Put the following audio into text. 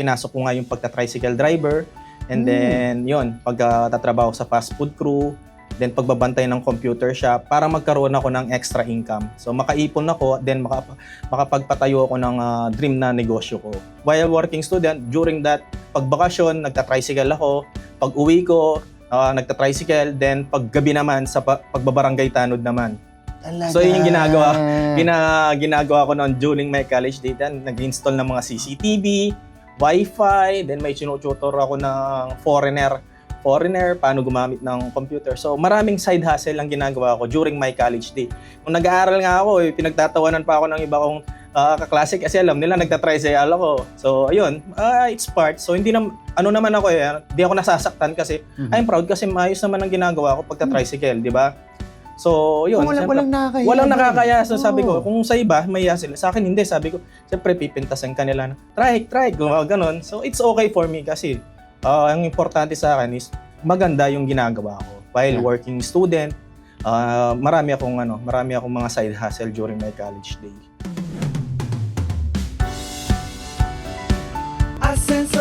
pinasok ko nga yung pagka-tricycle driver. And then, yun, pagtatrabaho sa fast food crew, then pagbabantay ng computer shop para magkaroon ako ng extra income. So makaipon ako, then maka, makapagpatayo ako ng ah, dream na negosyo ko. While working student, during that pagbakasyon, nagta-tricycle ako. Pag uwi ko, ah, nagta-tricycle, then paggabi naman sa pa- pagbabarangay tanod naman. Talaga. So, yun yung ginagawa. Gina, ginagawa ko noon during my college days. Then, nag-install ng mga CCTV, Wi-Fi, then may tinututor ako ng foreigner foreigner, paano gumamit ng computer. So, maraming side hustle lang ginagawa ko during my college day. Nung nag-aaral nga ako, eh, pinagtatawanan pa ako ng iba kong ah, kaklase kasi alam nila nagta-tricycle ako. So, ayun, ah, it's part. So, hindi na, ano naman ako eh, hindi ako nasasaktan kasi Mhm. I'm proud kasi maayos naman ang ginagawa ko pagta-tricycle, di ba? So, yun. Kung walang, siyempre- walang nakakaya. Walang nakakaya. So sabi ko, kung sa iba, may sila. Sa akin, hindi. Sabi ko, siyempre, pipintasan ka nila. Try, try. Gumawa ganon. So it's okay for me kasi ah, ang importante sa akin is maganda yung ginagawa ko. While Yeah. working student, ah, marami akong ano, marami akong mga side hustle during my college day. Sense